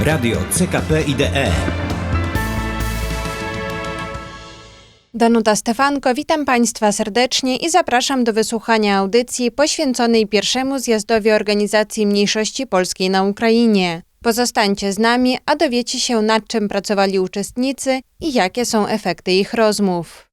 Radio CKP IDE. Danuta Stefanko, witam Państwa serdecznie i zapraszam do wysłuchania audycji poświęconej pierwszemu zjazdowi Organizacji Mniejszości Polskiej na Ukrainie. Pozostańcie z nami, a dowiecie się nad czym pracowali uczestnicy i jakie są efekty ich rozmów.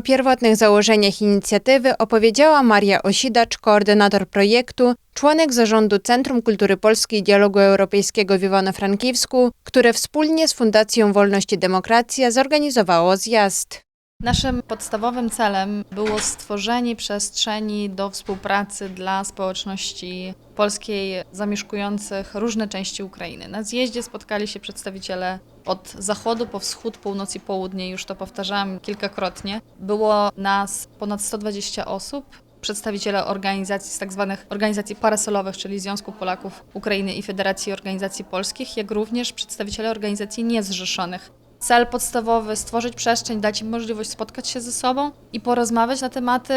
O pierwotnych założeniach inicjatywy opowiedziała Maria Osidacz, koordynator projektu, członek zarządu Centrum Kultury Polskiej Dialogu Europejskiego w Iwano-Frankiwsku, które wspólnie z Fundacją Wolność i Demokracja zorganizowało zjazd. Naszym podstawowym celem było stworzenie przestrzeni do współpracy dla społeczności polskiej zamieszkujących różne części Ukrainy. Na zjeździe spotkali się przedstawiciele od zachodu po wschód, północ i południe, już to powtarzałam kilkakrotnie. Było nas ponad 120 osób, przedstawiciele organizacji z tak zwanych organizacji parasolowych, czyli Związku Polaków Ukrainy i Federacji Organizacji Polskich, jak również przedstawiciele organizacji niezrzeszonych. Cel podstawowy stworzyć przestrzeń, dać im możliwość spotkać się ze sobą i porozmawiać na tematy,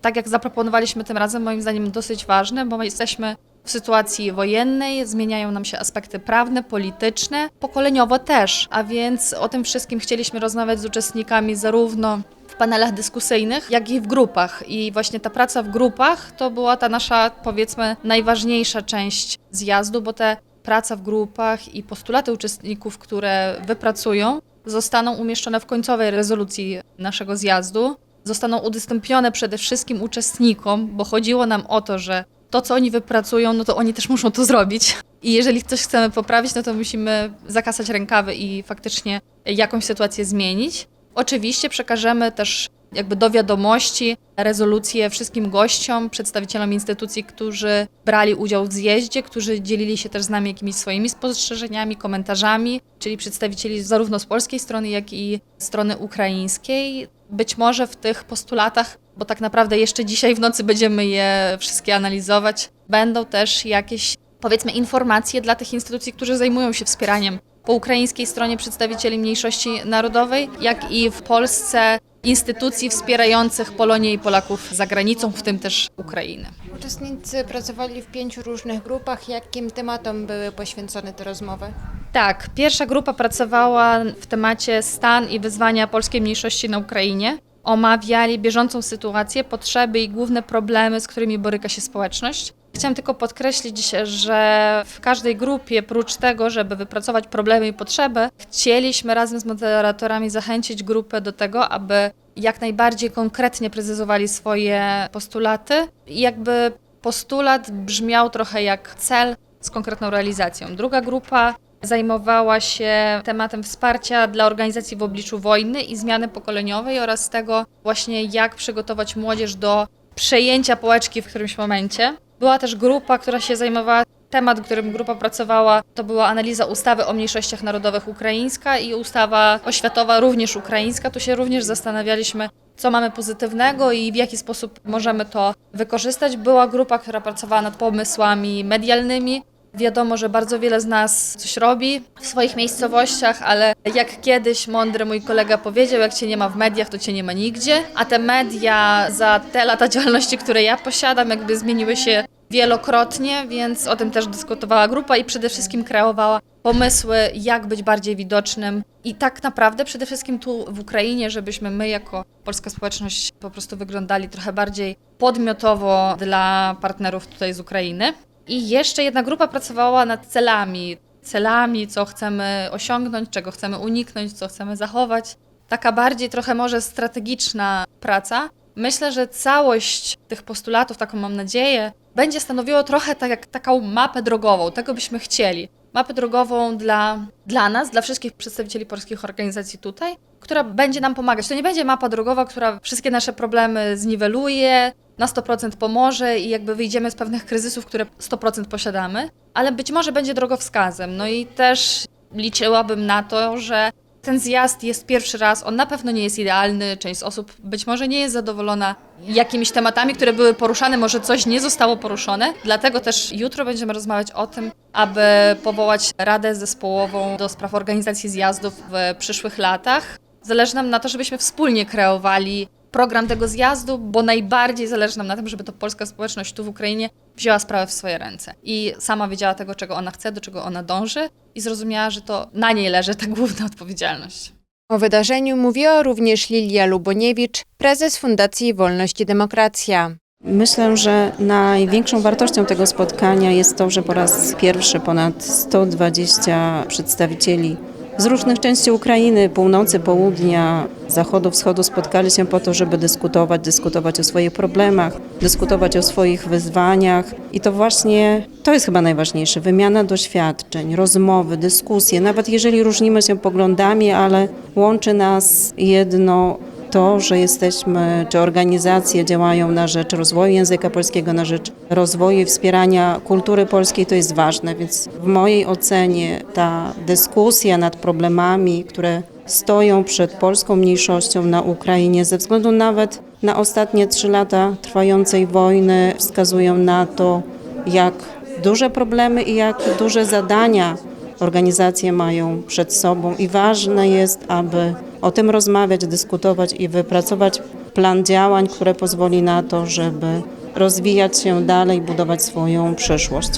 tak jak zaproponowaliśmy tym razem, moim zdaniem dosyć ważne, bo my jesteśmy w sytuacji wojennej, zmieniają nam się aspekty prawne, polityczne, pokoleniowo też, a więc o tym wszystkim chcieliśmy rozmawiać z uczestnikami zarówno w panelach dyskusyjnych, jak i w grupach. I właśnie ta praca w grupach to była ta nasza, powiedzmy, najważniejsza część zjazdu, bo te praca w grupach i postulaty uczestników, które wypracują, zostaną umieszczone w końcowej rezolucji naszego zjazdu. Zostaną udostępnione przede wszystkim uczestnikom, bo chodziło nam o to, że to, co oni wypracują, no to oni też muszą to zrobić. I jeżeli coś chcemy poprawić, no to musimy zakasać rękawy i faktycznie jakąś sytuację zmienić. Oczywiście przekażemy też jakby do wiadomości rezolucję wszystkim gościom, przedstawicielom instytucji, którzy brali udział w zjeździe, którzy dzielili się też z nami jakimiś swoimi spostrzeżeniami, komentarzami, czyli przedstawicieli zarówno z polskiej strony, jak i strony ukraińskiej. Być może w tych postulatach, bo tak naprawdę jeszcze dzisiaj w nocy będziemy je wszystkie analizować, będą też jakieś powiedzmy informacje dla tych instytucji, którzy zajmują się wspieraniem po ukraińskiej stronie przedstawicieli mniejszości narodowej, jak i w Polsce instytucji wspierających Polonię i Polaków za granicą, w tym też Ukrainę. Uczestnicy pracowali w pięciu różnych grupach. Jakim tematom były poświęcone te rozmowy? Tak, pierwsza grupa pracowała w temacie stan i wyzwania polskiej mniejszości na Ukrainie. Omawiali bieżącą sytuację, potrzeby i główne problemy, z którymi boryka się społeczność. Chciałam tylko podkreślić, że w każdej grupie, prócz tego, żeby wypracować problemy i potrzeby, chcieliśmy razem z moderatorami zachęcić grupę do tego, aby jak najbardziej konkretnie precyzowali swoje postulaty i jakby postulat brzmiał trochę jak cel z konkretną realizacją. Druga grupa zajmowała się tematem wsparcia dla organizacji w obliczu wojny i zmiany pokoleniowej oraz tego właśnie jak przygotować młodzież do przejęcia połeczki w którymś momencie. Była też grupa, która się zajmowała Temat, którym grupa pracowała, to była analiza ustawy o mniejszościach narodowych ukraińska i ustawa oświatowa również ukraińska. Tu się również zastanawialiśmy, co mamy pozytywnego i w jaki sposób możemy to wykorzystać. Była grupa, która pracowała nad pomysłami medialnymi. Wiadomo, że bardzo wiele z nas coś robi w swoich miejscowościach, ale jak kiedyś mądry mój kolega powiedział, jak cię nie ma w mediach, to cię nie ma nigdzie. A te media za te lata działalności, które ja posiadam, jakby zmieniły się wielokrotnie, więc o tym też dyskutowała grupa i przede wszystkim kreowała pomysły, jak być bardziej widocznym. I tak naprawdę przede wszystkim tu w Ukrainie, żebyśmy my jako polska społeczność po prostu wyglądali trochę bardziej podmiotowo dla partnerów tutaj z Ukrainy. I jeszcze jedna grupa pracowała nad celami. Celami, co chcemy osiągnąć, czego chcemy uniknąć, co chcemy zachować. Taka bardziej trochę może strategiczna praca. Myślę, że całość tych postulatów, taką mam nadzieję, będzie stanowiło trochę tak jak taką mapę drogową. Tego byśmy chcieli. Mapę drogową dla, dla nas, dla wszystkich przedstawicieli polskich organizacji tutaj, która będzie nam pomagać. To nie będzie mapa drogowa, która wszystkie nasze problemy zniweluje, na 100% pomoże i jakby wyjdziemy z pewnych kryzysów, które 100% posiadamy, ale być może będzie drogowskazem. No i też liczyłabym na to, że ten zjazd jest pierwszy raz, on na pewno nie jest idealny. Część osób być może nie jest zadowolona jakimiś tematami, które były poruszane, może coś nie zostało poruszone. Dlatego też jutro będziemy rozmawiać o tym, aby powołać Radę Zespołową do spraw organizacji zjazdów w przyszłych latach. Zależy nam na to, żebyśmy wspólnie kreowali program tego zjazdu, bo najbardziej zależy nam na tym, żeby to polska społeczność tu w Ukrainie wzięła sprawę w swoje ręce i sama wiedziała tego, czego ona chce, do czego ona dąży i zrozumiała, że to na niej leży ta główna odpowiedzialność. O wydarzeniu mówiła również Lilia Luboniewicz, prezes Fundacji Wolność i Demokracja. Myślę, że największą wartością tego spotkania jest to, że po raz pierwszy ponad 120 przedstawicieli z różnych części Ukrainy, północy, południa, zachodu, wschodu spotkali się po to, żeby dyskutować, dyskutować o swoich problemach, dyskutować o swoich wyzwaniach. I to właśnie to jest chyba najważniejsze wymiana doświadczeń, rozmowy, dyskusje. Nawet jeżeli różnimy się poglądami, ale łączy nas jedno to, że jesteśmy, czy organizacje działają na rzecz rozwoju języka polskiego, na rzecz rozwoju i wspierania kultury polskiej, to jest ważne. Więc w mojej ocenie ta dyskusja nad problemami, które stoją przed polską mniejszością na Ukrainie, ze względu nawet na ostatnie trzy lata trwającej wojny, wskazują na to, jak duże problemy i jak duże zadania organizacje mają przed sobą i ważne jest, aby o tym rozmawiać, dyskutować i wypracować plan działań, które pozwoli na to, żeby rozwijać się dalej, budować swoją przyszłość.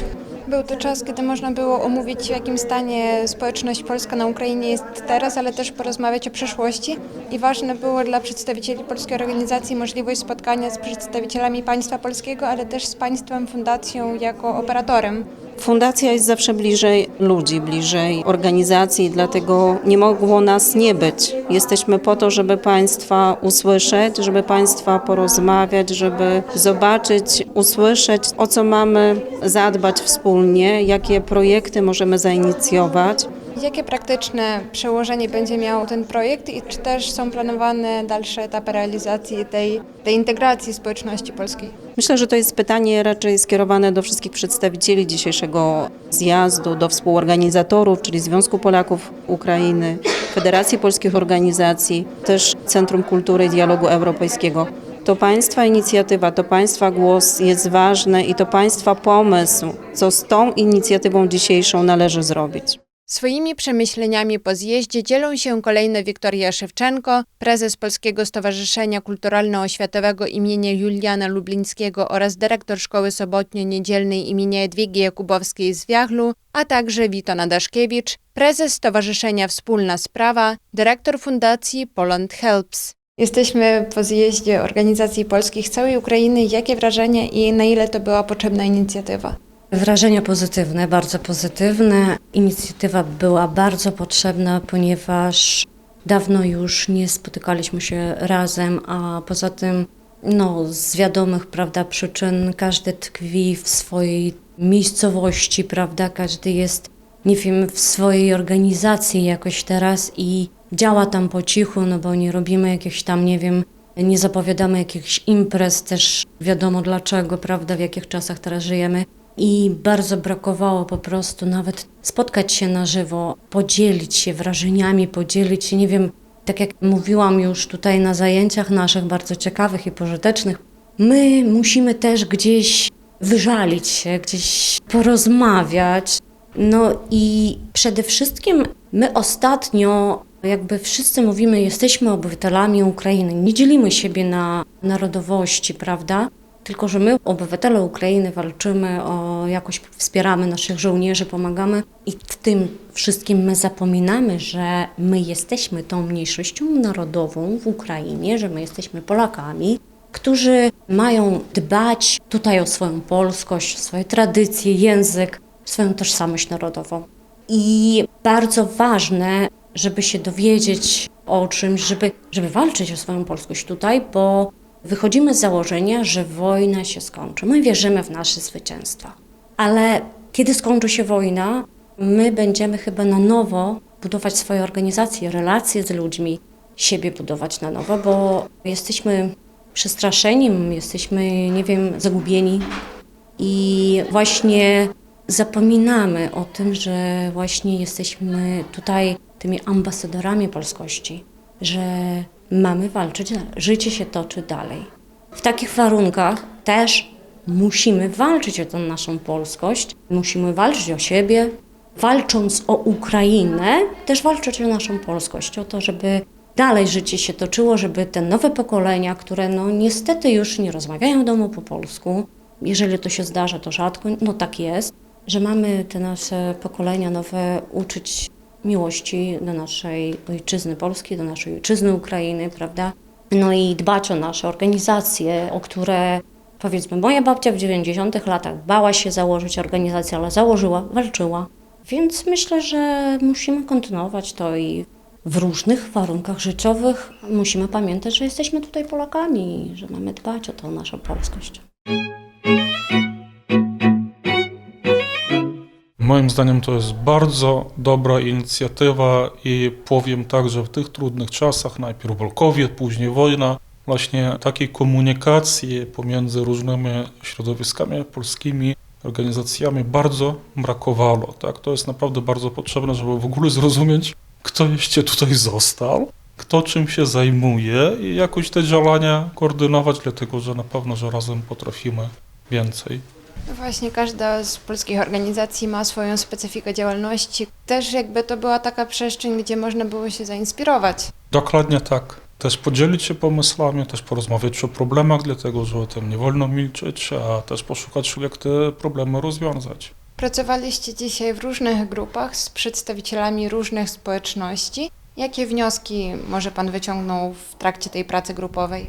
Był to czas, kiedy można było omówić, w jakim stanie społeczność polska na Ukrainie jest teraz, ale też porozmawiać o przyszłości. I ważne było dla przedstawicieli polskiej organizacji możliwość spotkania z przedstawicielami państwa polskiego, ale też z państwem, fundacją jako operatorem. Fundacja jest zawsze bliżej ludzi, bliżej organizacji, dlatego nie mogło nas nie być. Jesteśmy po to, żeby Państwa usłyszeć, żeby Państwa porozmawiać, żeby zobaczyć, usłyszeć, o co mamy zadbać wspólnie, jakie projekty możemy zainicjować. Jakie praktyczne przełożenie będzie miał ten projekt i czy też są planowane dalsze etapy realizacji tej, tej integracji społeczności polskiej? Myślę, że to jest pytanie raczej skierowane do wszystkich przedstawicieli dzisiejszego zjazdu, do współorganizatorów, czyli Związku Polaków Ukrainy, Federacji Polskich Organizacji, też Centrum Kultury i Dialogu Europejskiego. To Państwa inicjatywa, to Państwa głos jest ważny i to Państwa pomysł, co z tą inicjatywą dzisiejszą należy zrobić. Swoimi przemyśleniami po zjeździe dzielą się kolejno Wiktoria Szewczenko, prezes Polskiego Stowarzyszenia Kulturalno-Oświatowego imienia Juliana Lublińskiego oraz dyrektor Szkoły Sobotnio-Niedzielnej imienia Jadwigi Jakubowskiej z Wiachlu, a także Witona Daszkiewicz, prezes Stowarzyszenia Wspólna Sprawa, dyrektor Fundacji Poland Helps. Jesteśmy po zjeździe organizacji polskich z całej Ukrainy. Jakie wrażenia i na ile to była potrzebna inicjatywa? Wrażenia pozytywne, bardzo pozytywne. Inicjatywa była bardzo potrzebna, ponieważ dawno już nie spotykaliśmy się razem, a poza tym, no, z wiadomych, prawda, przyczyn każdy tkwi w swojej miejscowości, prawda, każdy jest, nie wiem, w swojej organizacji jakoś teraz i działa tam po cichu, no bo nie robimy jakichś tam, nie wiem, nie zapowiadamy jakichś imprez, też wiadomo dlaczego, prawda, w jakich czasach teraz żyjemy i bardzo brakowało po prostu nawet spotkać się na żywo, podzielić się wrażeniami, podzielić się, nie wiem, tak jak mówiłam już tutaj na zajęciach naszych, bardzo ciekawych i pożytecznych, my musimy też gdzieś wyżalić się, gdzieś porozmawiać. No i przede wszystkim my ostatnio jakby wszyscy mówimy, jesteśmy obywatelami Ukrainy, nie dzielimy siebie na narodowości, prawda? Tylko, że my, obywatele Ukrainy, walczymy o jakoś, wspieramy naszych żołnierzy, pomagamy i w tym wszystkim my zapominamy, że my jesteśmy tą mniejszością narodową w Ukrainie, że my jesteśmy Polakami, którzy mają dbać tutaj o swoją polskość, swoje tradycje, język, swoją tożsamość narodową. I bardzo ważne, żeby się dowiedzieć o czymś, żeby, żeby walczyć o swoją polskość tutaj, bo Wychodzimy z założenia, że wojna się skończy. My wierzymy w nasze zwycięstwa. Ale kiedy skończy się wojna, my będziemy chyba na nowo budować swoje organizacje, relacje z ludźmi, siebie budować na nowo, bo jesteśmy przestraszeni, jesteśmy, nie wiem, zagubieni i właśnie zapominamy o tym, że właśnie jesteśmy tutaj tymi ambasadorami polskości, że mamy walczyć, życie się toczy dalej. W takich warunkach też musimy walczyć o tę naszą polskość, musimy walczyć o siebie. Walcząc o Ukrainę, też walczyć o naszą polskość, o to, żeby dalej życie się toczyło, żeby te nowe pokolenia, które no niestety już nie rozmawiają w domu po polsku, jeżeli to się zdarza, to rzadko, no tak jest, że mamy te nasze pokolenia nowe uczyć miłości do naszej ojczyzny Polski, do naszej ojczyzny Ukrainy, prawda? No i dbać o nasze organizacje, o które powiedzmy moja babcia w 90 latach bała się założyć organizację, ale założyła, walczyła. Więc myślę, że musimy kontynuować to i w różnych warunkach życiowych musimy pamiętać, że jesteśmy tutaj Polakami i że mamy dbać o tą naszą polskość. Moim zdaniem to jest bardzo dobra inicjatywa i powiem tak, że w tych trudnych czasach, najpierw Bolkowie, później wojna, właśnie takiej komunikacji pomiędzy różnymi środowiskami polskimi, organizacjami bardzo brakowało. Tak? To jest naprawdę bardzo potrzebne, żeby w ogóle zrozumieć, kto jeszcze tutaj został, kto czym się zajmuje i jakoś te działania koordynować, dlatego że na pewno, że razem potrafimy więcej. No Właśnie każda z polskich organizacji ma swoją specyfikę działalności. Też jakby to była taka przestrzeń, gdzie można było się zainspirować. Dokładnie tak. Też podzielić się pomysłami, też porozmawiać o problemach, dlatego że o tym nie wolno milczeć, a też poszukać, jak te problemy rozwiązać. Pracowaliście dzisiaj w różnych grupach z przedstawicielami różnych społeczności. Jakie wnioski może Pan wyciągnął w trakcie tej pracy grupowej?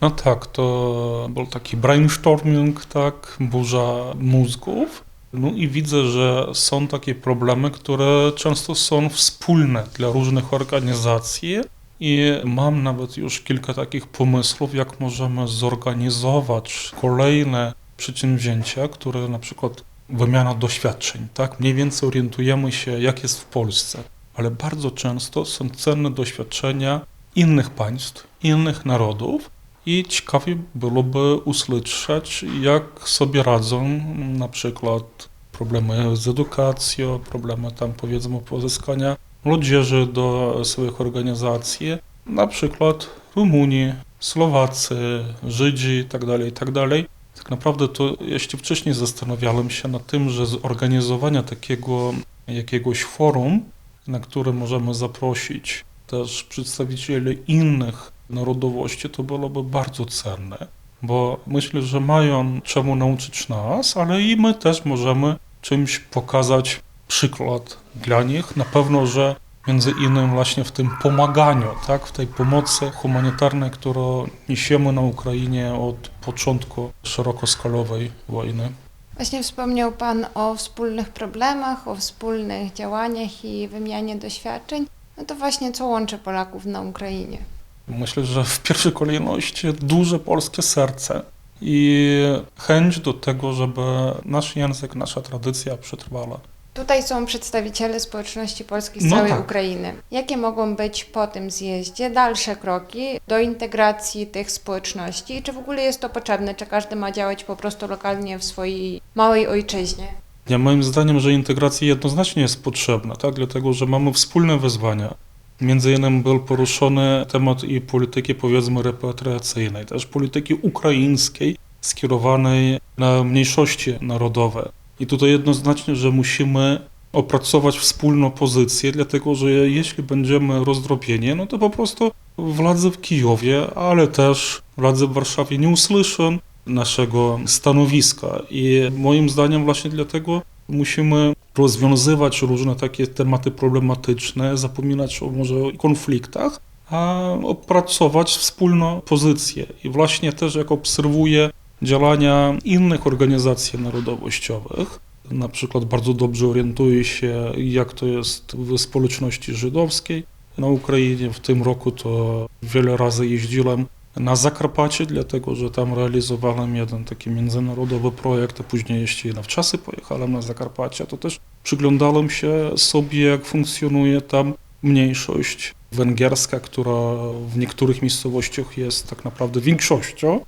No tak, to był taki brainstorming, tak, burza mózgów. No i widzę, że są takie problemy, które często są wspólne dla różnych organizacji. I mam nawet już kilka takich pomysłów, jak możemy zorganizować kolejne przedsięwzięcia, które na przykład wymiana doświadczeń, tak? Mniej więcej orientujemy się, jak jest w Polsce, ale bardzo często są cenne doświadczenia innych państw, innych narodów i ciekawie byłoby usłyszeć, jak sobie radzą na przykład problemy z edukacją, problemy tam powiedzmy pozyskania młodzieży do swoich organizacji, na przykład Rumunii, Słowacy, Żydzi itd., itd. Tak naprawdę to jeszcze wcześniej zastanawiałem się nad tym, że zorganizowania takiego jakiegoś forum, na które możemy zaprosić też przedstawicieli innych narodowości, to byłoby bardzo cenne, bo myślę, że mają czemu nauczyć nas, ale i my też możemy czymś pokazać przykład dla nich. Na pewno, że między innymi właśnie w tym pomaganiu, tak, w tej pomocy humanitarnej, którą niesiemy na Ukrainie od początku szerokoskalowej wojny. Właśnie wspomniał Pan o wspólnych problemach, o wspólnych działaniach i wymianie doświadczeń. No to właśnie co łączy Polaków na Ukrainie? Myślę, że w pierwszej kolejności duże polskie serce i chęć do tego, żeby nasz język, nasza tradycja przetrwała. Tutaj są przedstawiciele społeczności polskiej z No całej tak. Ukrainy. Jakie mogą być po tym zjeździe dalsze kroki do integracji tych społeczności? I Czy w ogóle jest to potrzebne? Czy każdy ma działać po prostu lokalnie w swojej małej ojczyźnie? Ja moim zdaniem, że integracja jednoznacznie jest potrzebna, tak? dlatego że mamy wspólne wyzwania. Między innymi był poruszony temat i polityki powiedzmy repatriacyjnej, też polityki ukraińskiej skierowanej na mniejszości narodowe. I tutaj jednoznacznie, że musimy opracować wspólną pozycję, dlatego że jeśli będziemy rozdrobieni, no to po prostu władze w Kijowie, ale też władze w Warszawie nie usłyszą naszego stanowiska. I moim zdaniem właśnie dlatego musimy rozwiązywać różne takie tematy problematyczne, zapominać o może konfliktach, a opracować wspólną pozycję. I właśnie też jak obserwuję działania innych organizacji narodowościowych, na przykład bardzo dobrze orientuję się, jak to jest w społeczności żydowskiej na Ukrainie. W tym roku to wiele razy jeździłem na Zakarpacie, dlatego że tam realizowałem jeden taki międzynarodowy projekt, a później jeszcze na wczasy pojechałem na Zakarpacie, to też przyglądałem się sobie, jak funkcjonuje tam mniejszość węgierska, która w niektórych miejscowościach jest tak naprawdę większością.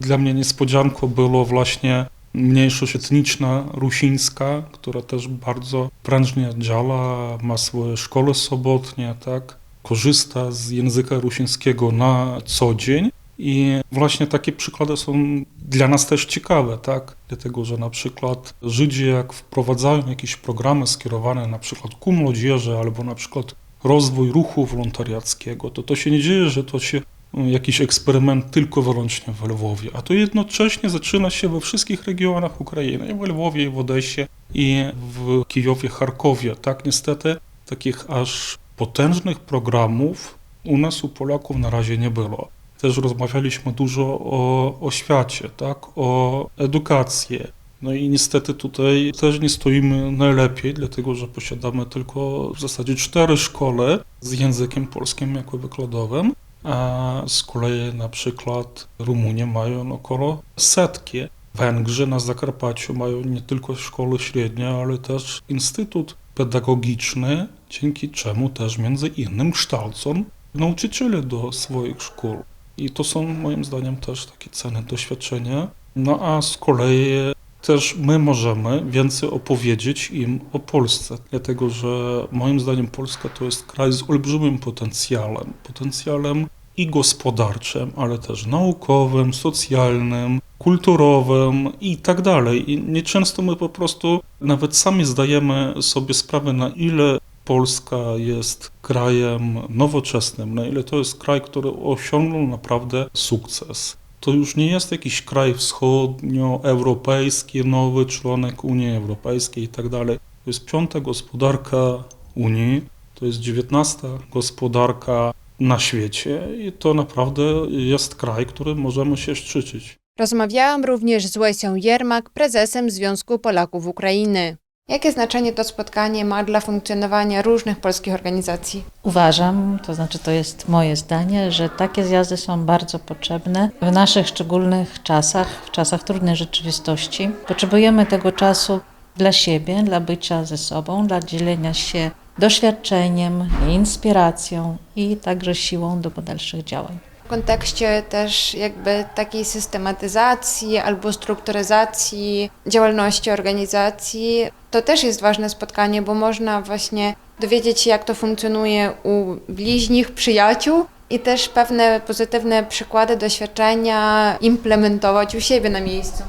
Dla mnie niespodzianką było właśnie mniejszość etniczna rusińska, która też bardzo prężnie działa, ma swoje szkoły sobotnie, tak, korzysta z języka rusińskiego na co dzień. I właśnie takie przykłady są dla nas też ciekawe, tak? Dlatego, że na przykład Żydzi jak wprowadzają jakieś programy skierowane na przykład ku młodzieży albo na przykład rozwój ruchu wolontariackiego, to to się nie dzieje, że to się y, jakiś eksperyment tylko wyłącznie w Lwowie, a to jednocześnie zaczyna się we wszystkich regionach Ukrainy, w Lwowie, w Odesie, i w Kijowie, Charkowie. Tak, niestety takich aż potężnych programów u nas, u Polaków na razie nie było. Też rozmawialiśmy dużo o oświacie, tak, o edukacji. No i niestety tutaj też nie stoimy najlepiej, dlatego że posiadamy tylko w zasadzie cztery szkoły z językiem polskim jako wykładowym, a z kolei na przykład Rumunie mają około setki. Węgrzy na Zakarpaciu mają nie tylko szkoły średnie, ale też instytut pedagogiczny, dzięki czemu też między innym kształcą nauczycieli do swoich szkół. I to są moim zdaniem też takie cenne doświadczenia. No a z kolei też my możemy więcej opowiedzieć im o Polsce, dlatego że moim zdaniem Polska to jest kraj z olbrzymim potencjałem. Potencjałem i gospodarczym, ale też naukowym, socjalnym, kulturowym i tak dalej. I nieczęsto my po prostu nawet sami zdajemy sobie sprawę, na ile Polska jest krajem nowoczesnym, na ile to jest kraj, który osiągnął naprawdę sukces. To już nie jest jakiś kraj wschodnioeuropejski, nowy członek Unii Europejskiej i tak dalej. To jest piąta gospodarka Unii, to jest dziewiętnasta gospodarka na świecie i to naprawdę jest kraj, którym możemy się szczycić. Rozmawiałam również z Łesią Jermak, prezesem Związku Polaków Ukrainy. Jakie znaczenie to spotkanie ma dla funkcjonowania różnych polskich organizacji? Uważam, to znaczy to jest moje zdanie, że takie zjazdy są bardzo potrzebne w naszych szczególnych czasach, w czasach trudnej rzeczywistości. Potrzebujemy tego czasu dla siebie, dla bycia ze sobą, dla dzielenia się doświadczeniem, inspiracją i także siłą do dalszych działań. W kontekście też jakby takiej systematyzacji albo strukturyzacji działalności organizacji, to też jest ważne spotkanie, bo można właśnie dowiedzieć się, jak to funkcjonuje u bliźnich, przyjaciół i też pewne pozytywne przykłady, doświadczenia implementować u siebie na miejscu.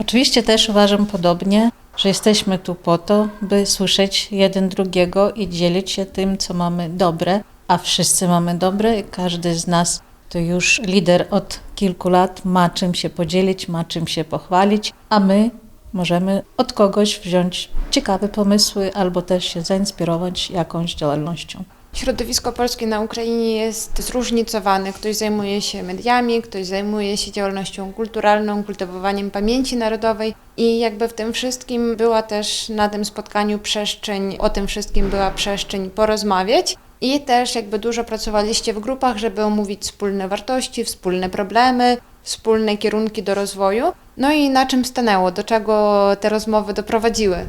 Oczywiście też uważam podobnie, że jesteśmy tu po to, by słyszeć jeden drugiego i dzielić się tym, co mamy dobre, a wszyscy mamy dobre i każdy z nas to już lider od kilku lat ma czym się podzielić, ma czym się pochwalić, a my możemy od kogoś wziąć ciekawe pomysły albo też się zainspirować jakąś działalnością. Środowisko polskie na Ukrainie jest zróżnicowane. Ktoś zajmuje się mediami, ktoś zajmuje się działalnością kulturalną, kultywowaniem pamięci narodowej i jakby w tym wszystkim była też na tym spotkaniu przestrzeń, o tym wszystkim była przestrzeń porozmawiać. I też jakby dużo pracowaliście w grupach, żeby omówić wspólne wartości, wspólne problemy, wspólne kierunki do rozwoju. No i na czym stanęło, do czego te rozmowy doprowadziły?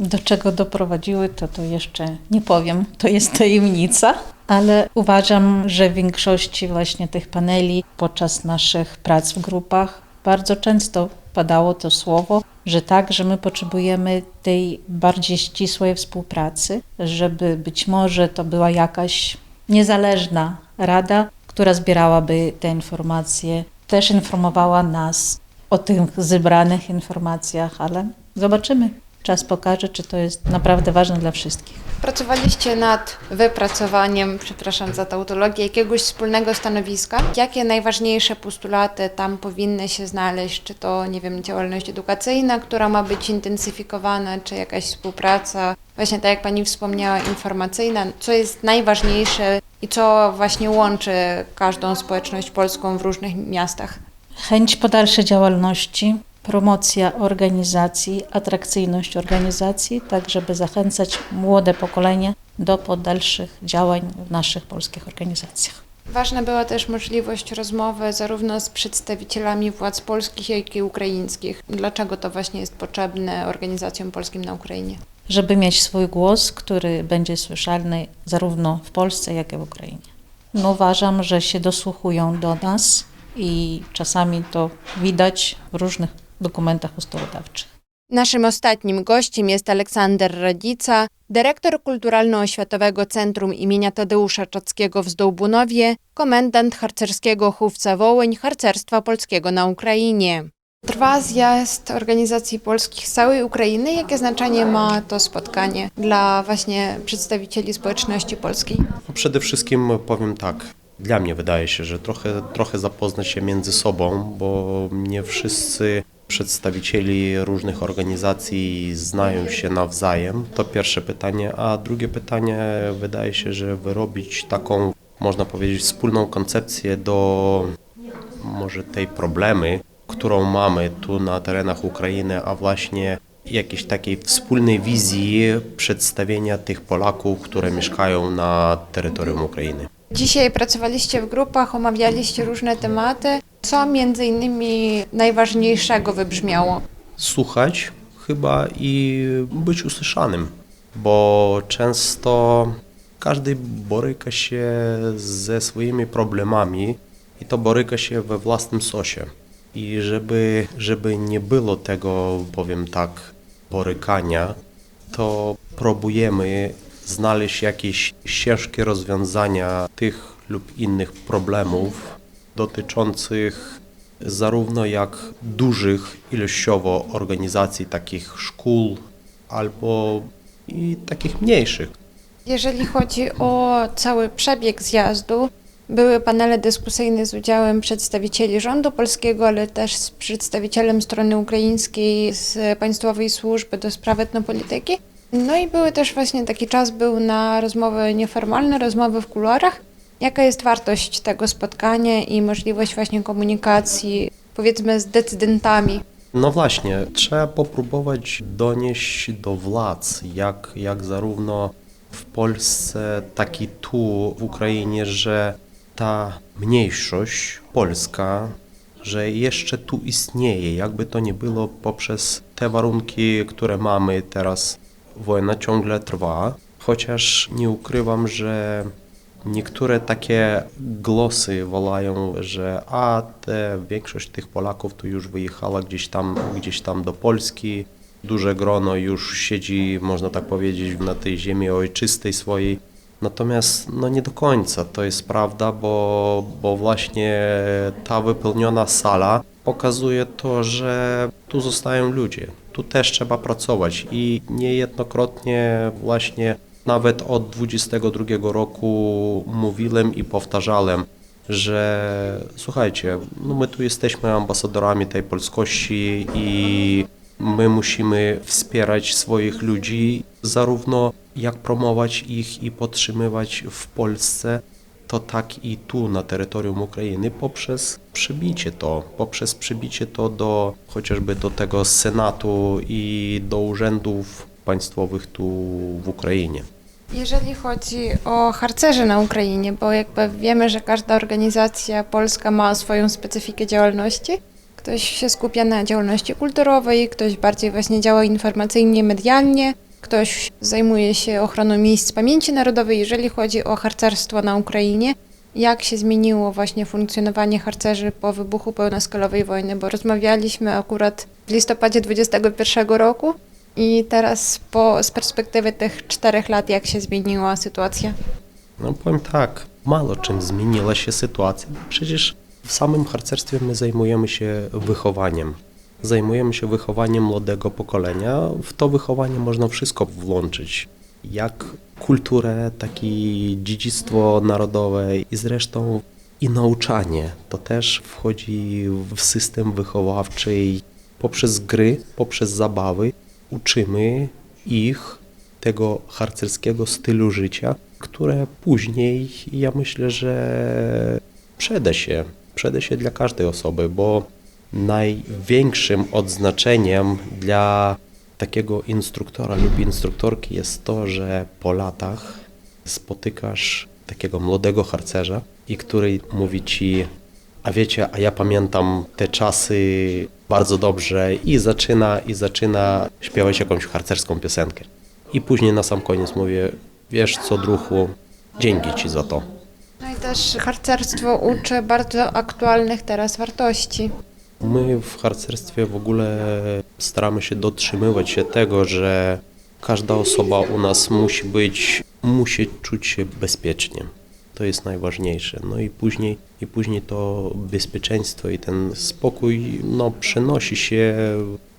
Do czego doprowadziły, to to jeszcze nie powiem, to jest tajemnica, ale uważam, że w większości właśnie tych paneli podczas naszych prac w grupach bardzo często padało to słowo, że tak, że my potrzebujemy tej bardziej ścisłej współpracy, żeby być może to była jakaś niezależna rada, która zbierałaby te informacje, też informowała nas o tych zebranych informacjach, ale zobaczymy. Czas pokaże, czy to jest naprawdę ważne dla wszystkich. Pracowaliście nad wypracowaniem, przepraszam za tautologię, jakiegoś wspólnego stanowiska. Jakie najważniejsze postulaty tam powinny się znaleźć? Czy to, nie wiem, działalność edukacyjna, która ma być intensyfikowana, czy jakaś współpraca, właśnie tak jak Pani wspomniała, informacyjna? Co jest najważniejsze i co właśnie łączy każdą społeczność polską w różnych miastach? Chęć podalszej działalności, promocja organizacji, atrakcyjność organizacji, tak żeby zachęcać młode pokolenie do podalszych działań w naszych polskich organizacjach. Ważna była też możliwość rozmowy zarówno z przedstawicielami władz polskich, jak i ukraińskich. Dlaczego to właśnie jest potrzebne organizacjom polskim na Ukrainie? Żeby mieć swój głos, który będzie słyszalny zarówno w Polsce, jak i w Ukrainie. No, uważam, że się dosłuchują do nas i czasami to widać w różnych dokumentach ustawodawczych. Naszym ostatnim gościem jest Aleksander Radzica, dyrektor Kulturalno-Oświatowego Centrum imienia Tadeusza Czackiego w Zdołbunowie, komendant harcerskiego chówca Wołyń Harcerstwa Polskiego na Ukrainie. Trwa zjazd organizacji polskich z całej Ukrainy. Jakie znaczenie ma to spotkanie dla właśnie przedstawicieli społeczności polskiej? No Przede wszystkim powiem tak. Dla mnie wydaje się, że trochę, trochę zapoznać się między sobą, bo nie wszyscy przedstawicieli różnych organizacji znają się nawzajem. To pierwsze pytanie. A drugie pytanie, wydaje się, że wyrobić taką, można powiedzieć, wspólną koncepcję do może tej problemy, którą mamy tu na terenach Ukrainy, a właśnie jakiejś takiej wspólnej wizji przedstawienia tych Polaków, które mieszkają na terytorium Ukrainy. Dzisiaj pracowaliście w grupach, omawialiście różne tematy. Co między innymi najważniejszego wybrzmiało? Słuchać chyba i być usłyszanym, bo często każdy boryka się ze swoimi problemami i to boryka się we własnym sosie. I żeby, żeby nie było tego, powiem tak, borykania, to próbujemy znaleźć jakieś ścieżki rozwiązania tych lub innych problemów dotyczących zarówno jak dużych ilościowo organizacji, takich szkół, albo i takich mniejszych. Jeżeli chodzi o cały przebieg zjazdu, były panele dyskusyjne z udziałem przedstawicieli rządu polskiego, ale też z przedstawicielem strony ukraińskiej, z Państwowej Służby do Spraw Etnopolityki. No i były też właśnie taki czas był na rozmowy nieformalne, rozmowy w kuluarach. Jaka jest wartość tego spotkania i możliwość właśnie komunikacji, powiedzmy, z decydentami? No właśnie, trzeba popróbować donieść do władz, jak, jak zarówno w Polsce, tak i tu w Ukrainie, że ta mniejszość polska, że jeszcze tu istnieje, jakby to nie było poprzez te warunki, które mamy teraz. Wojna ciągle trwa, chociaż nie ukrywam, że Niektóre takie głosy wołają, że a te większość tych Polaków tu już wyjechała gdzieś tam, gdzieś tam do Polski. Duże grono już siedzi, można tak powiedzieć, na tej ziemi ojczystej swojej. Natomiast no nie do końca to jest prawda, bo, bo właśnie ta wypełniona sala pokazuje to, że tu zostają ludzie. Tu też trzeba pracować i niejednokrotnie właśnie nawet od 22 roku mówiłem i powtarzałem, że słuchajcie, no my tu jesteśmy ambasadorami tej polskości i my musimy wspierać swoich ludzi, zarówno jak promować ich i podtrzymywać w Polsce, to tak i tu na terytorium Ukrainy poprzez przybicie to, poprzez przybicie to do chociażby do tego Senatu i do urzędów państwowych tu w Ukrainie. Jeżeli chodzi o harcerzy na Ukrainie, bo jakby wiemy, że każda organizacja polska ma swoją specyfikę działalności. Ktoś się skupia na działalności kulturowej, ktoś bardziej właśnie działa informacyjnie, medialnie, ktoś zajmuje się ochroną miejsc pamięci narodowej. Jeżeli chodzi o harcerstwo na Ukrainie, jak się zmieniło właśnie funkcjonowanie harcerzy po wybuchu pełnoskalowej wojny, bo rozmawialiśmy akurat w listopadzie 2021 roku i teraz po, z perspektywy tych czterech lat, jak się zmieniła sytuacja? No powiem tak, mało czym zmieniła się sytuacja. Przecież w samym harcerstwie my zajmujemy się wychowaniem. Zajmujemy się wychowaniem młodego pokolenia. W to wychowanie można wszystko włączyć. Jak kulturę, tak i dziedzictwo narodowe i zresztą i nauczanie. To też wchodzi w system wychowawczy poprzez gry, poprzez zabawy uczymy ich tego harcerskiego stylu życia, które później ja myślę, że przyda się, przyda się dla każdej osoby, bo największym odznaczeniem dla takiego instruktora lub instruktorki jest to, że po latach spotykasz takiego młodego harcerza i który mówi ci, a wiecie, a ja pamiętam te czasy bardzo dobrze i zaczyna, i zaczyna śpiewać jakąś harcerską piosenkę. I później na sam koniec mówię, wiesz co druhu, dzięki ci za to. No i też harcerstwo uczy bardzo aktualnych teraz wartości. My w harcerstwie w ogóle staramy się dotrzymywać się tego, że każda osoba u nas musi być, musi czuć się bezpiecznie. To jest najważniejsze. No i później, i później to bezpieczeństwo i ten spokój no, przenosi się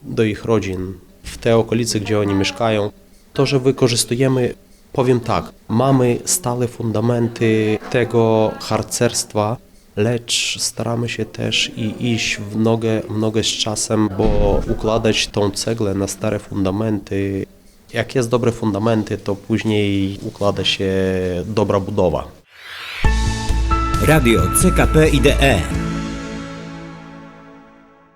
do ich rodzin, w te okolice, gdzie oni mieszkają. To, że wykorzystujemy, powiem tak, mamy stale fundamenty tego harcerstwa, lecz staramy się też i iść w nogę, w nogę z czasem, bo układać tą ceglę na stare fundamenty. Jak jest dobre fundamenty, to później układa się dobra budowa. Radio CKP IDE.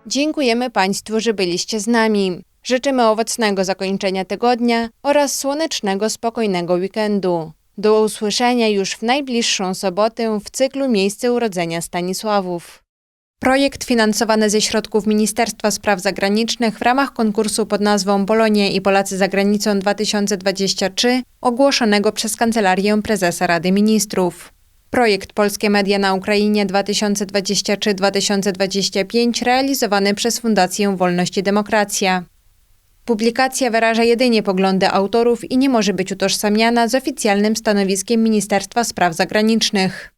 Dziękujemy Państwu, że byliście z nami. Życzymy owocnego zakończenia tygodnia oraz słonecznego, spokojnego weekendu. Do usłyszenia już w najbliższą sobotę w cyklu Miejsce urodzenia Stanisławów. Projekt finansowany ze środków Ministerstwa Spraw Zagranicznych w ramach konkursu pod nazwą Bolonie i Polacy za granicą 2023 ogłoszonego przez Kancelarię Prezesa Rady Ministrów. Projekt Polskie Media na Ukrainie 2023-2025 realizowany przez Fundację Wolność i Demokracja. Publikacja wyraża jedynie poglądy autorów i nie może być utożsamiana z oficjalnym stanowiskiem Ministerstwa Spraw Zagranicznych.